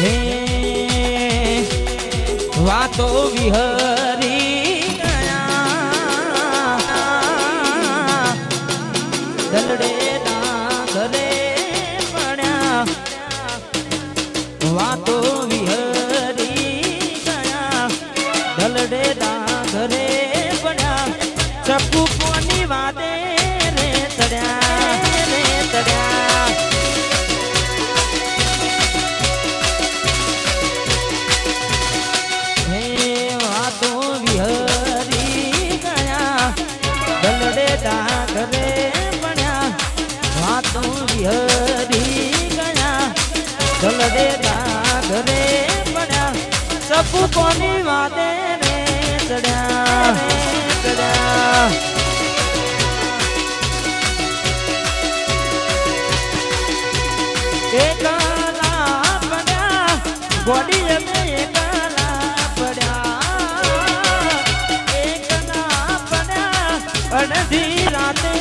હે વાતો વિહરી ગયા. દલડે ના ઘરે પડ્યા. વાતો વિહરી ગયા. દલડે ના ડાગરે પડ્યા સપુ કોની વાતે રે ચડ્યા ચડ્યા. એકલા પડ્યા ગોડી અમે એકલા પડ્યા એકલા પડ્યા અડધી રાતે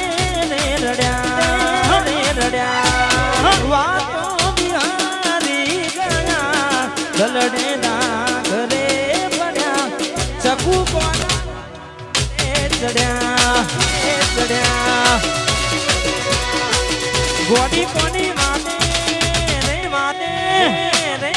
રડ્યા. ચકુ કોના એ ચડ્યા એ ચડ્યા ગોડી કોની વાતે રે વાતે રે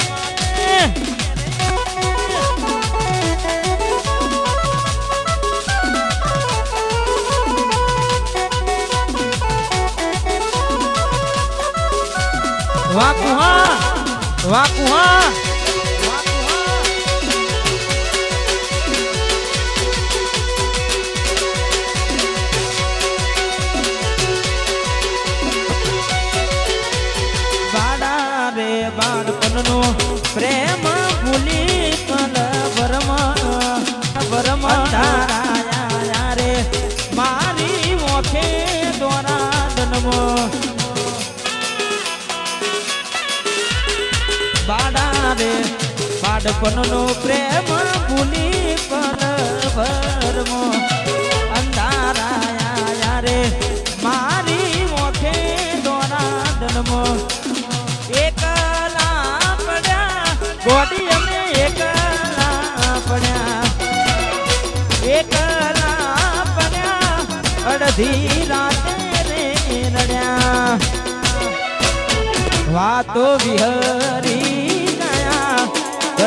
વાકુહા વાકુહા બાળપણનો પ્રેમ ભૂલી કલ વરમાં અંધારાયા રે મારી મોખે દોરા દનમાં એકલા પડ્યા, ગોડી અમે એકલા પડ્યા. એકલા પડ્યા, અડધી રાતે રે રડ્યા. વાતો વિહરી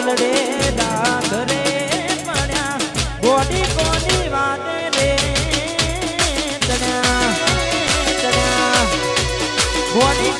ગલડે ડાગરે પડ્યા. ગોડી કોની વાતે રે ચડ્યા ચડ્યા. ગોડી